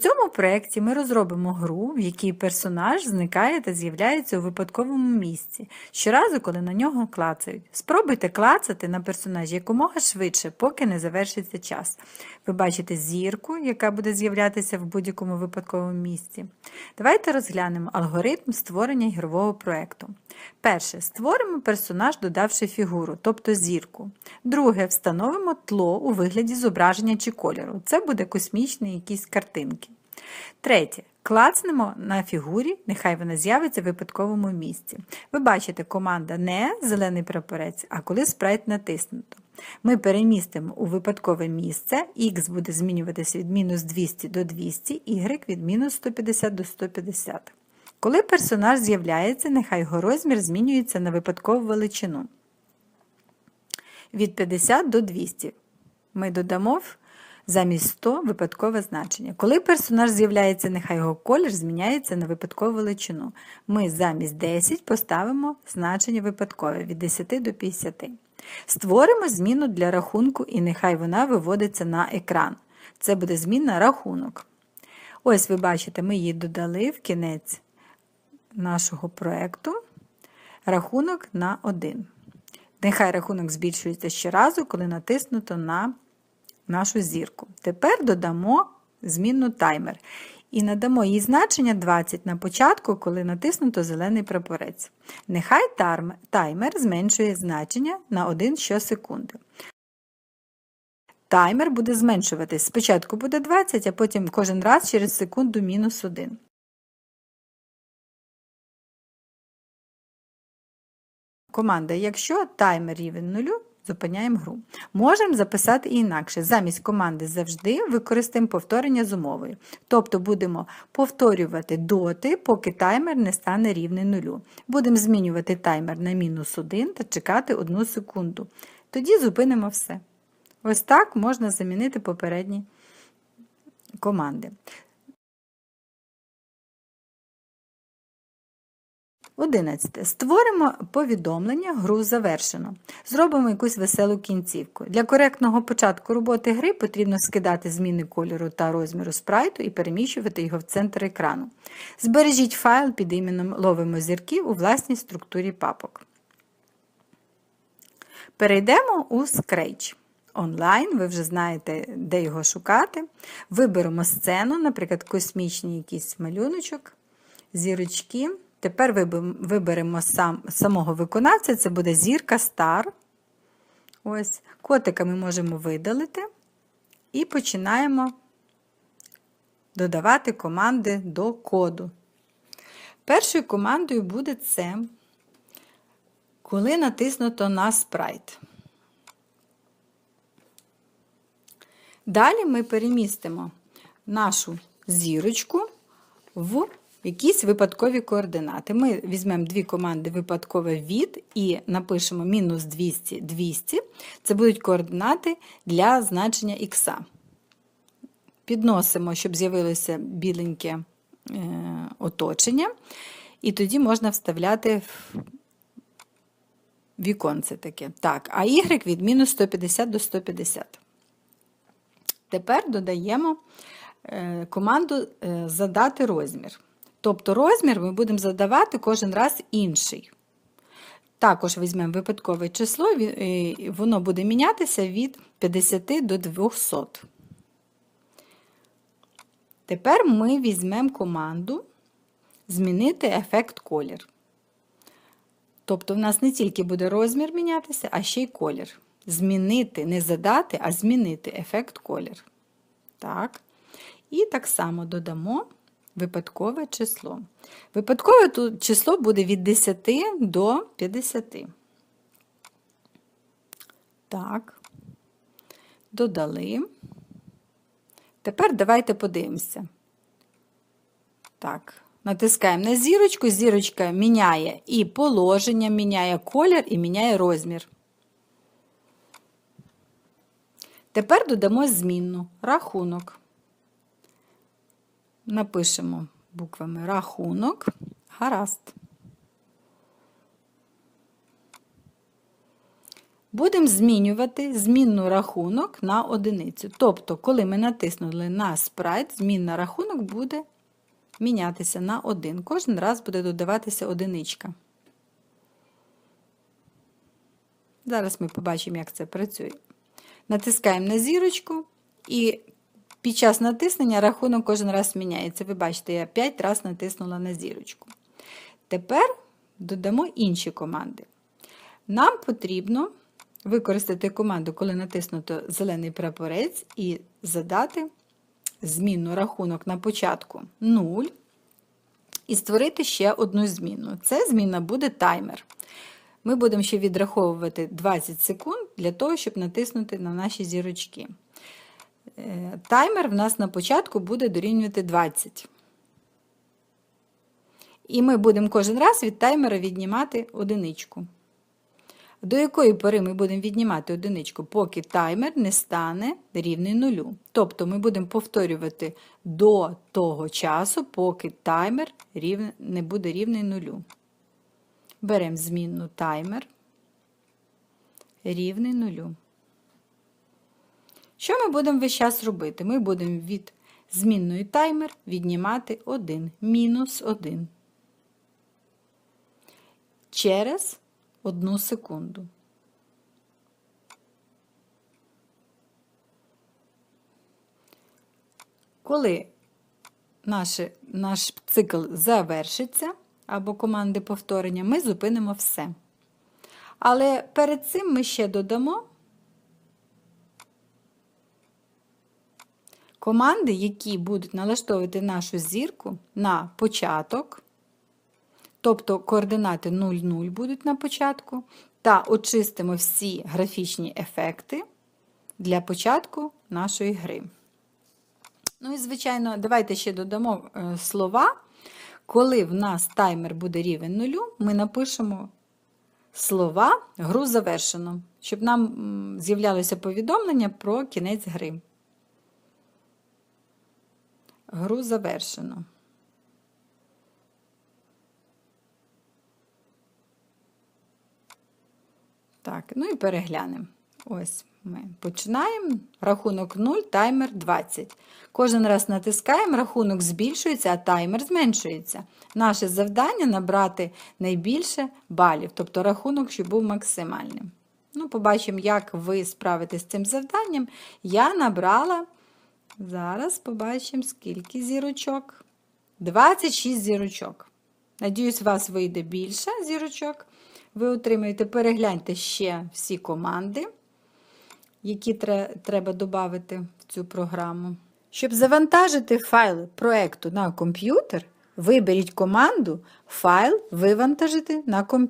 В цьому проєкті ми розробимо гру, в якій персонаж зникає та з'являється у випадковому місці, щоразу, коли на нього клацають. Спробуйте клацати на персонажі якомога швидше, поки не завершиться час. Ви бачите зірку, яка буде з'являтися в будь-якому випадковому місці. Давайте розглянемо алгоритм створення ігрового проєкту. Перше. Створимо персонаж, додавши фігуру, тобто зірку. Друге, встановимо тло у вигляді зображення чи кольору. Це буде космічні якісь картинки. Третє. Клацнемо на фігурі, нехай вона з'явиться в випадковому місці. Ви бачите, команда не зелений прапорець, а коли спрайт натиснуто. Ми перемістимо у випадкове місце, Х буде змінюватися від мінус 200 до 200, Y від мінус 150 до 150. Коли персонаж з'являється, нехай його розмір змінюється на випадкову величину. Від 50 до 200. Ми додамо замість 100 випадкове значення. Коли персонаж з'являється, нехай його колір зміняється на випадкову величину. Ми замість 10 поставимо значення випадкове від 10 до 50. Створимо зміну для рахунку і нехай вона виводиться на екран. Це буде зміна рахунок. Ось ви бачите, ми її додали в кінець нашого проєкту рахунок на 1. Нехай рахунок збільшується щоразу, коли натиснуто на нашу зірку. Тепер додамо змінну таймер. І надамо їй значення 20 на початку, коли натиснуто зелений прапорець. Нехай таймер зменшує значення на 1 щосекунди. Таймер буде зменшуватись. Спочатку буде 20, а потім кожен раз через секунду мінус 1. Команда, якщо таймер рівень нулю, зупиняємо гру. Можемо записати і інакше. Замість команди завжди використаємо повторення з умовою. Тобто будемо повторювати доти, поки таймер не стане рівний нулю. Будемо змінювати таймер на мінус 1 та чекати 1 секунду. Тоді зупинимо все. Ось так можна замінити попередні команди. 11. Створимо повідомлення, гру завершено. Зробимо якусь веселу кінцівку. Для коректного початку роботи гри потрібно скидати зміни кольору та розміру спрайту і переміщувати його в центр екрану. Збережіть файл під іменем Ловимо зірки у власній структурі папок. Перейдемо у Scratch. Онлайн, ви вже знаєте, де його шукати. Виберемо сцену, наприклад, космічний якийсь малюночок, зірочки. Тепер виберемо сам, самого виконавця, це буде зірка Star. Ось, Котика ми можемо видалити і починаємо додавати команди до коду. Першою командою буде це, коли натиснуто на спрайт. Далі ми перемістимо нашу зірочку в якісь випадкові координати. Ми візьмемо дві команди випадкове від і напишемо мінус 200 200. Це будуть координати для значення х. Підносимо, щоб з'явилося біленьке е, оточення, і тоді можна вставляти віконце таке. Так, а y від мінус 150 до 150. Тепер додаємо е, команду е, задати розмір. Тобто розмір ми будемо задавати кожен раз інший. Також візьмемо випадкове число, воно буде мінятися від 50 до 200. Тепер ми візьмемо команду змінити ефект колір. Тобто, в нас не тільки буде розмір мінятися, а ще й колір. Змінити, не задати, а змінити ефект колір. Так. І так само додамо випадкове число. Випадкове число буде від 10 до 50. Так, додали. Тепер давайте подивимося. Так, натискаємо на зірочку, зірочка міняє і положення, міняє колір і міняє розмір. Тепер додамо змінну рахунок напишемо буквами рахунок, гаразд. Будемо змінювати змінну рахунок на одиницю. Тобто, коли ми натиснули на спрайт, змінна рахунок буде мінятися на 1. Кожен раз буде додаватися одиничка. Зараз ми побачимо, як це працює. Натискаємо на зірочку, і під час натиснення рахунок кожен раз міняється. Ви бачите, я 5 разів натиснула на зірочку. Тепер додамо інші команди. Нам потрібно використати команду, коли натиснуто зелений прапорець, і задати змінну рахунок на початку 0. І створити ще одну зміну. Це зміна буде таймер. Ми будемо ще відраховувати 20 секунд для того, щоб натиснути на наші зірочки. Е, Таймер в нас на початку буде дорівнювати 20. І ми будемо кожен раз від таймера віднімати одиничку. До якої пори ми будемо віднімати одиничку, поки таймер не стане рівний нулю. Тобто ми будемо повторювати до того часу, поки таймер не буде рівний нулю. Беремо змінну таймер рівний нулю. Що ми будемо весь час робити? Ми будемо від змінної таймер віднімати 1, мінус 1. Через 1 секунду. Коли наше, наш цикл завершиться, або команди повторення, ми зупинимо все. Але перед цим ми ще додамо команди, які будуть налаштовувати нашу зірку на початок, тобто координати 0,0 будуть на початку, та очистимо всі графічні ефекти для початку нашої гри. Ну і, звичайно, давайте ще додамо е, слова. Коли в нас таймер буде рівень нулю, ми напишемо слова гру завершено, щоб нам з'являлося повідомлення про кінець гри. Гру завершено. Так, ну і переглянемо. Ось ми починаємо. Рахунок 0, таймер 20. Кожен раз натискаємо, рахунок збільшується, а таймер зменшується. Наше завдання набрати найбільше балів, тобто рахунок, щоб був максимальним. Ну, побачимо, як ви справитесь з цим завданням. Я набрала, зараз побачимо, скільки зірочок. 26 зірочок. Надіюсь, у вас вийде більше зірочок. Ви отримаєте, перегляньте ще всі команди, які треба додати в цю програму. Щоб завантажити файл проекту на комп'ютер, виберіть команду Файл вивантажити на комп'ютер.